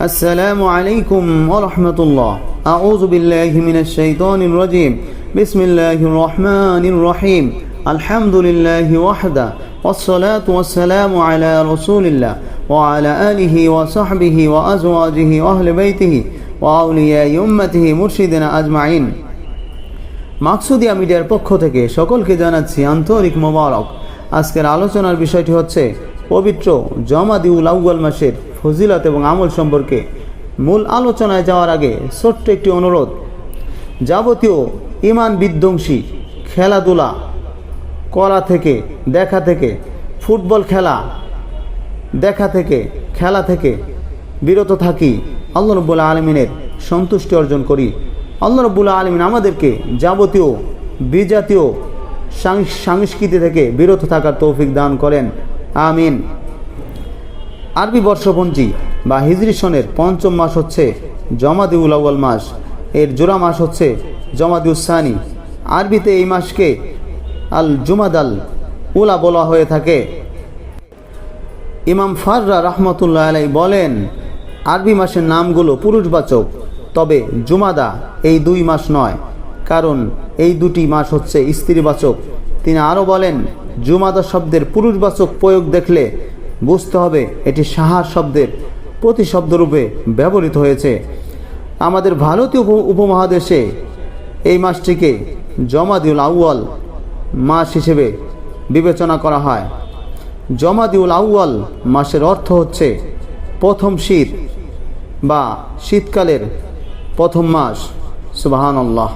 السلام عليكم ورحمة الله أعوذ بالله من الشيطان الرجيم بسم الله الرحمن الرحيم الحمد لله وحده والصلاة والسلام على رسول الله وعلى آله وصحبه وأزواجه وأهل بيته وأولياء أمته مرشدنا أجمعين মাকসুদিয়া মিডিয়ার পক্ষ থেকে সকলকে জানাচ্ছি আন্তরিক মোবারক আজকের আলোচনার বিষয়টি হচ্ছে পবিত্র জমাদিউল আউ্য়াল মাসের ফজিলত এবং আমল সম্পর্কে মূল আলোচনায় যাওয়ার আগে ছোট্ট একটি অনুরোধ। যাবতীয় ইমান বিধ্বংসী খেলাধুলা, করা থেকে, দেখা থেকে, ফুটবল খেলা, দেখা থেকে, খেলা থেকে বিরত থাকি। আল্লাহ রব্বুল আলমিনের সন্তুষ্টি অর্জন করি। আল্লাহ রব্বুল আলমিন আমাদেরকে যাবতীয় বিজাতীয় সাংস- সংস্কৃতি থেকে বিরত থাকার তৌফিক দান করেন। আমিন। আরবি বর্ষপঞ্জি বা হিজরি সনের পঞ্চম মাস হচ্ছে জমাদিউল আউ্য়াল মাস। এর জোড়া মাস হচ্ছে জমাদিউসানি আরবিতে এই মাসকে আল জুমাদাল উলা বলা হয়ে থাকে। ইমাম ফাররা রহমতুল্লাহ আলাই বলেন, আরবি মাসের নামগুলো পুরুষবাচক, তবে জুমাদা এই দুই মাস নয়, কারণ এই দুটি মাস হচ্ছে স্ত্রীবাচক। তিনি আরও বলেন, জুমাদা শব্দের পুরুষবাচক প্রয়োগ দেখলে বুঝতে হবে এটি সাহার শব্দের প্রতিশব্দরূপে ব্যবহৃত হয়েছে। আমাদের ভারতীয় উপ- উপমহাদেশে এই মাসটিকে জমাদিউল আউয়াল মাস হিসেবে বিবেচনা করা হয়। জমাদিউল আউয়াল মাসের অর্থ হচ্ছে প্রথম শীত বা শীতকালের প্রথম মাস। সুবাহান আল্লাহ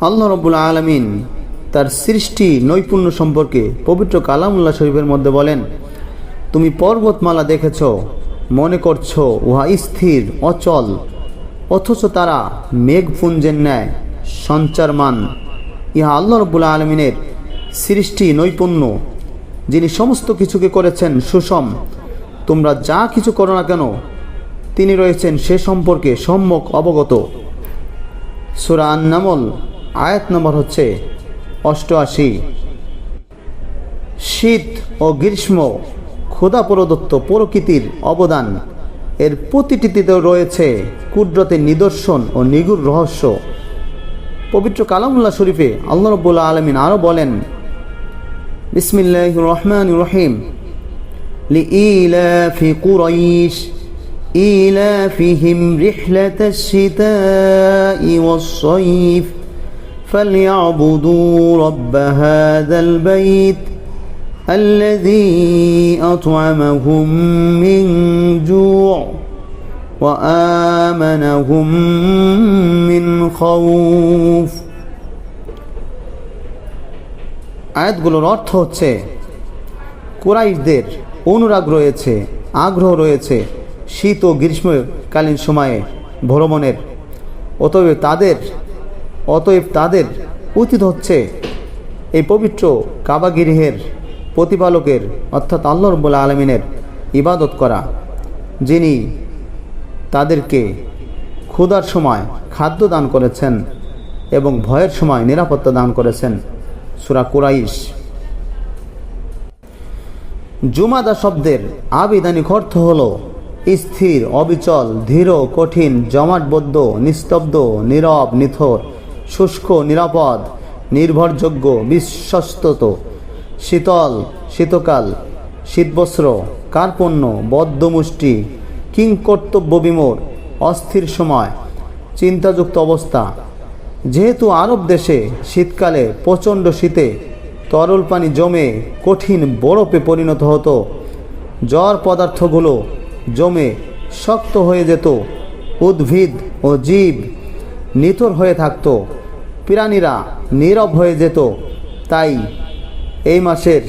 আল্লাহ রব্বুল আলমিন তার সৃষ্টি নৈপুণ্য সম্পর্কে পবিত্র কালামুল্লাহ শরীফের মধ্যে বলেন, তুমি পর্বতমালা দেখেছ, মনে করছ উহা স্থির, অচল, অথচ তারা মেঘপুঞ্জের ন্যায় সঞ্চারমান। ইহা আল্লাহ রব্বুল আলমিনের সৃষ্টি নৈপুণ্য, যিনি সমস্ত কিছুকে করেছেন সুষম। তোমরা যা কিছু করো না কেন, তিনি রয়েছেন সে সম্পর্কে সম্যক অবগত। সুরা আন্নামল আয়াত নম্বর হচ্ছে অষ্টআশি শীত ও গ্রীষ্ম ক্ষুধা প্রদত্ত প্রকৃতির অবদান এর প্রতিটিতে রয়েছে কুদরতের নিদর্শন ও নিগুর রহস্য পবিত্র কালামুল্লাহ শরীফে আল্লাহ রব্বুল্লাহ আলমিন আরও বলেন বিসমিল্লাহ রহমান রহিম لإيلاف قريش إيلافهم رحلة الشتاء والصيف فليعبدوا رب هذا البيت الذي أطعمهم من جوع وآمنهم من خوف আয়াতগুলোর অর্থ হচ্ছে কুরাইশদের অনুরাগ রয়েছে আগ্রহ রয়েছে শীত ও গ্রীষ্মকালীন সময়ে ভ্রমণের অতএব তাদের অতএব তাদের উচিত হচ্ছে এই পবিত্র কাবাগিরিহের প্রতিপালকের, অর্থাৎ আল্লাহ রব্বুল আলমিনের ইবাদত করা, যিনি তাদেরকে ক্ষুধার সময় খাদ্য দান করেছেন এবং ভয়ের সময় নিরাপত্তা দান করেছেন। সুরা কুরাইশ। জুমাদা শব্দের আবিধানিক অর্থ হল স্থির, অবিচল, ধীর কঠিন, জমাটবদ্ধ, নিস্তব্ধ, নীরব, নিথর। শুষ্ক, নিরাপদ, নির্ভরযোগ্য, বিশ্বস্তত, শীতল, শীতকাল, শীতবস্ত্র, কার্পণ্য, বদ্ধমুষ্টি কিংকর্তব্য বিমোর অস্থির সময়, চিন্তাযুক্ত অবস্থা। যেহেতু আরব দেশে শীতকালে প্রচণ্ড শীতে তরল পানি জমে কঠিন বরফে পরিণত হতো, জ্বর পদার্থগুলো জমে শক্ত হয়ে যেত, উদ্ভিদ ও জীব নিথর হয়ে থাকত। প্রাণীরা নীরব হয়ে যেত। তাই এই মাসের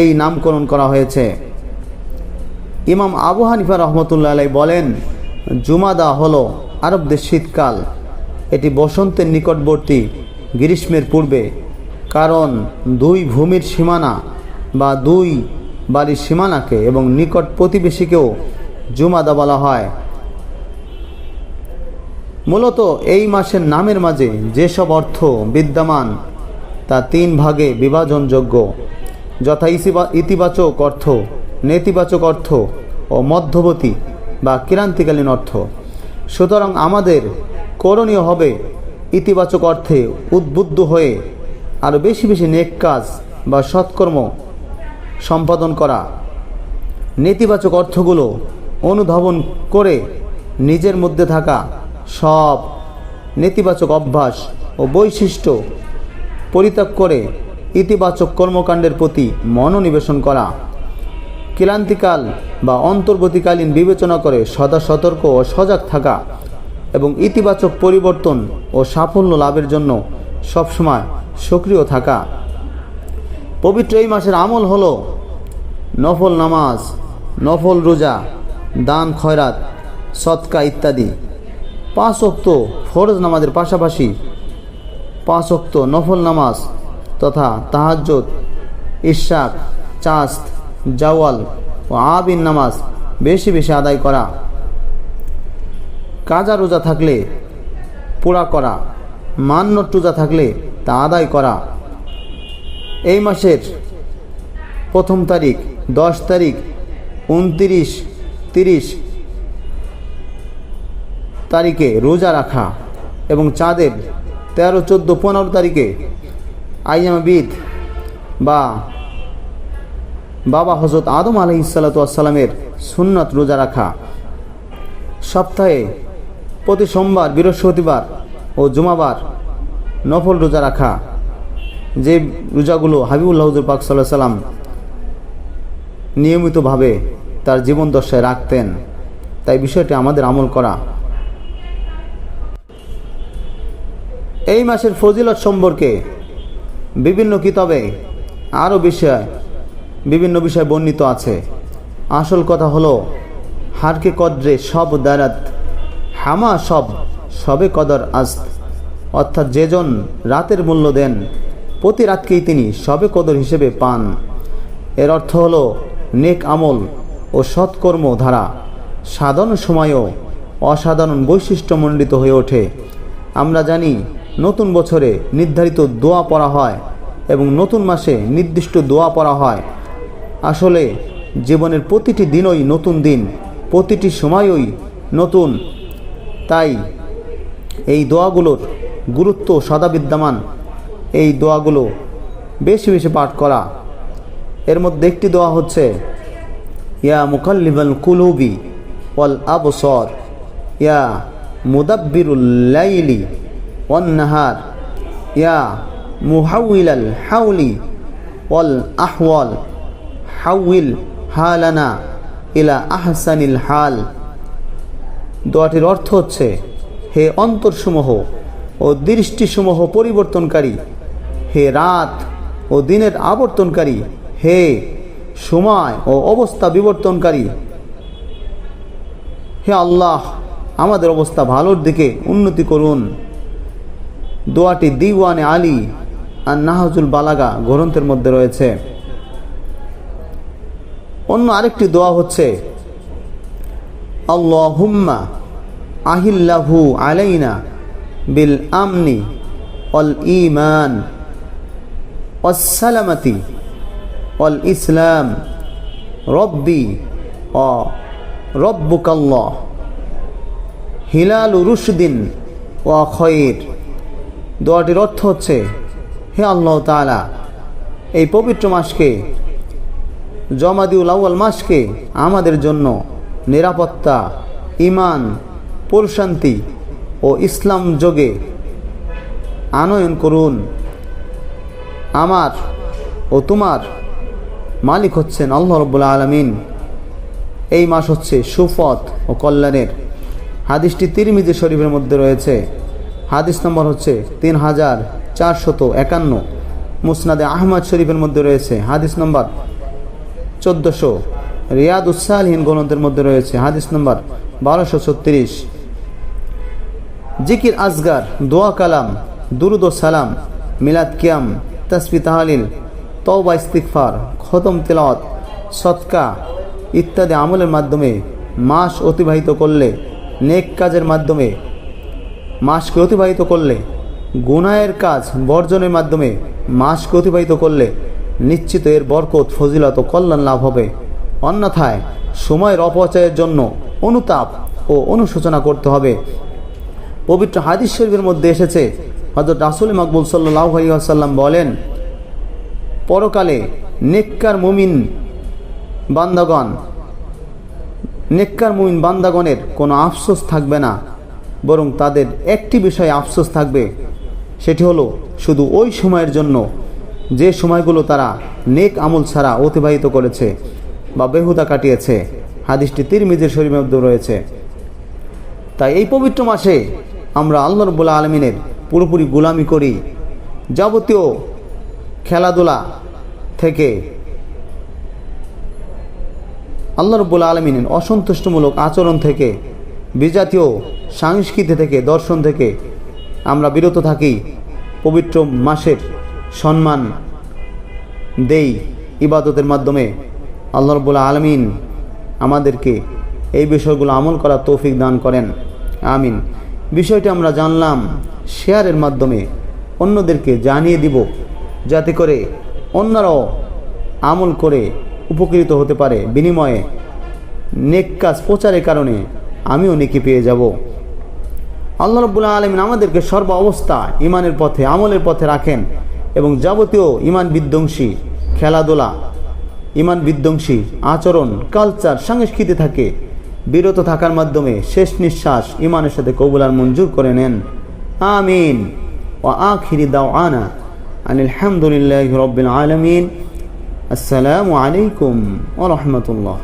এই নামকরণ করা হয়েছে। ইমাম আবু হানিফা রহমতুল্লাহ আলাই বলেন, জুমাদা হলো আরবদের শীতকাল। এটি বসন্তের নিকটবর্তী গ্রীষ্মের পূর্বে, কারণ দুই ভূমির সীমানা বা দুই বাড়ির সীমানাকে এবং নিকট প্রতিবেশীকেও জুমাদা বলা হয়। মূলত এই মাসের নামের মাঝে যেসব অর্থ বিদ্যমান, তা তিন ভাগে বিভাজনযোগ্য। যথা ইতিবাচক অর্থ, নেতিবাচক অর্থ ও মধ্যবর্তী বা ক্রান্তিকালীন অর্থ। সুতরাং আমাদের করণীয় হবে ইতিবাচক অর্থে উদ্বুদ্ধ হয়ে আরও বেশি বেশি নেক কাজ বা সৎকর্ম সম্পাদন করা। নেতিবাচক অর্থগুলো অনুধাবন করে নিজের মধ্যে থাকা সব নেতিবাচক অভ্যাস ও বৈশিষ্ট্য পরিত্যাগ করে ইতিবাচক কর্মকাণ্ডের প্রতি মনোনিবেশন করা। ক্লান্তিকাল বা অন্তর্বর্তীকালীন বিবেচনা করে সদা সতর্ক ও সজাগ থাকা এবং ইতিবাচক পরিবর্তন ও সাফল্য লাভের জন্য সবসময় সক্রিয় থাকা। পবিত্র এই মাসের আমল হল নফল নামাজ, নফল রোজা, দান, খয়রাত, সৎকা ইত্যাদি। পাঁচ অক্ত ফরজ নামাজের পাশাপাশি পাঁচ অক্ত নফল নামাজ তথা তাহাজ্জুদ ইশাক চাস্ত, জাওয়াল ও আবিন নামাজ বেশি বেশি আদায় করা। কাজা রোজা থাকলে পুরা করা, মান্য রোজা থাকলে তা আদায় করা। এই মাসের প্রথম তারিখ, দশ তারিখ, উনতিরিশ, তিরিশ তারিখে রোজা রাখা এবং চাঁদের তেরো, চোদ্দ, পনেরো তারিখে আইয়ামবিদ বা বাবা হজরত আদম আলহি সাল্লাতামের সুন্নত রোজা রাখা। সপ্তাহে প্রতি সোমবার, বৃহস্পতিবার ও জুমাবার নফল রোজা রাখা। যে রোজাগুলো হাবিবুল্লাহ হজুর পাক সাল্লাহ সাল্লাম নিয়মিতভাবে তার জীবন দশায় রাখতেন, তাই বিষয়টি আমাদের আমল করা এই মাসের ফজিলত সম্পর্কে বিভিন্ন কিতাবে, আরও বিষয়, বিভিন্ন বিষয় বর্ণিত আছে। আসল কথা হলো, হারকে কদ্রে সব দারাত, হামা সব, সবে কদর আস্ত। অর্থাৎ যেজন রাতের মূল্য দেন, প্রতি রাতকেই তিনি সবে কদর হিসেবে পান। এর অর্থ হলো, নেক আমল ও সৎকর্ম ধারা সাধারণ সময়ও অসাধারণ বৈশিষ্ট্যমণ্ডিত হয়ে ওঠে। আমরা জানি নতুন বছরে নির্ধারিত দোয়া পড়া হয় এবং নতুন মাসে নির্দিষ্ট দোয়া পড়া হয়। আসলে জীবনের প্রতিটি দিনই নতুন দিন, প্রতিটি সময়ই নতুন। তাই এই দোয়াগুলোর গুরুত্ব সদা বিদ্যমান। এই দোয়াগুলো বেশি বেশি পাঠ করা। এর মধ্যে একটি দোয়া হচ্ছে, ইয়া মুকাল্লিবাল কুলুবি ওয়াল আবসর, ইয়া মুদাব্বিরুল লাইলি ইয়া মুহাউইলাল হাউলি ওয়াল আহওয়াল হাউইল হালানা ইলা আহসানিল হাল দোয়াটির অর্থ হচ্ছে, হে অন্তরসমূহ ও দৃষ্টিসমূহ পরিবর্তনকারী, হে রাত ও দিনের আবর্তনকারী, হে সময় ও অবস্থা বিবর্তনকারী। হে আল্লাহ, আমাদের অবস্থা ভালোর দিকে উন্নতি করুন। দোয়াটি দিওয়ানে আলী আর নাহাজুল বালাগা গ্রন্থের মধ্যে রয়েছে। অন্য আরেকটি দোয়া হচ্ছে, আল্লাহুম্মা আহিল্লাহু আলাইনা বিল আমনি অল ইমান অসালামতি অল ইসলাম রব্বি অ রব্বুকাল্লাহ হিলাল রুশদিন ও খয়ের দোয়াটির অর্থ হচ্ছে, হে আল্লাহ তালা এই পবিত্র মাসকে, জমাদিউল আউ্য়াল মাসকে আমাদের জন্য নিরাপত্তা ইমান প্রশান্তি ও ইসলাম যোগে আনয়ন করুন। আমার ও তোমার মালিক হচ্ছেন আল্লাহ রব্বুল্লা আলমিন। এই মাস হচ্ছে সুফত ও কল্যাণের। হাদিসটি তিরমিজি শরীফের মধ্যে রয়েছে। হাদিস নম্বর হচ্ছে তিন হাজার চারশত একান্ন। মুসনাদে আহমদ শরীফের মধ্যে রয়েছে হাদিস নম্বর চোদ্দোশো। রিয়াদ উৎসাহহীন গ্রন্থের মধ্যে রয়েছে হাদিস নম্বর বারোশো ছত্রিশ। জিকির আজগার, দোয়া কালাম, দুরুদ সালাম, মিলাদ কিয়াম, তসবি তাহালিল, তওবা ইস্তিকফার খতম তেলাওয়াত সৎকা ইত্যাদি আমলের মাধ্যমে মাস অতিবাহিত করলে নেক কাজের মাধ্যমে মাসকে অতিবাহিত করলে গুনায়ের কাজ বর্জনের মাধ্যমে মাসকে অতিবাহিত করলে নিশ্চিত এর বরকত, ফজিলত ও কল্যাণ লাভ হবে। অন্যথায় সময়ের অপচয়ের জন্য অনুতাপ ও অনুশোচনা করতে হবে। পবিত্র হাদিস শরীফের মধ্যে এসেছে হজরত রাসুল মকবুল সাল্লাহ আসাল্লাম বলেন, পরকালে নেককার মুমিন বান্দাগণ, নেককার মুমিন বান্দাগণের কোনো আফসোস থাকবে না। বরং তাদের একটি বিষয়ে আফসোস থাকবে, সেটি হলো শুধু ওই সময়ের জন্য যে সময়গুলো তারা নেক আমল ছাড়া অতিবাহিত করেছে বা বেহুদা কাটিয়েছে। হাদিসটি তিরমিজের শরীরের মধ্যে রয়েছে। তাই এই পবিত্র মাসে আমরা আল্লাহ রব্বুল্লা আলমিনের পুরোপুরি গোলামি করি। যাবতীয় খেলাধুলা থেকে আল্লাহ রব্বুল আলমিনের অসন্তুষ্টমূলক আচরণ থেকে বিজাতীয় সংস্কৃতি থেকে, দর্শন থেকে আমরা বিরত থাকি। পবিত্র মাসের সম্মান দেই ইবাদতের মাধ্যমে। আল্লাহ রব্বুল আলমিন আমাদেরকে এই বিষয়গুলো আমল করার তৌফিক দান করেন। আমিন। বিষয়টি আমরা জানলাম, শেয়ারের মাধ্যমে অন্যদেরকে জানিয়ে দিব, যাতে করে অন্যরাও আমল করে উপকৃত হতে পারে। বিনিময়ে নেক কাজ, প্রচারের কারণে আমিও নেকি পেয়ে যাব। আল্লাহ রব্বুল্লাহ আলমিন আমাদেরকে সর্ব অবস্থা ইমানের পথে, আমলের পথে রাখেন এবং যাবতীয় ইমান বিধ্বংসী খেলাধুলা ইমান বিধ্বংসী আচরণ কালচার সংস্কৃতি থাকে, বিরত থাকার মাধ্যমে শেষ নিঃশ্বাস ইমানের সাথে কবুলার মঞ্জুর করে নেন। আমিন। ও আখিরি দাও আনা আলহামদুলিল্লাহ রবিল আলমিন। আসসালামু আলাইকুম ও রহমতুল্লাহ।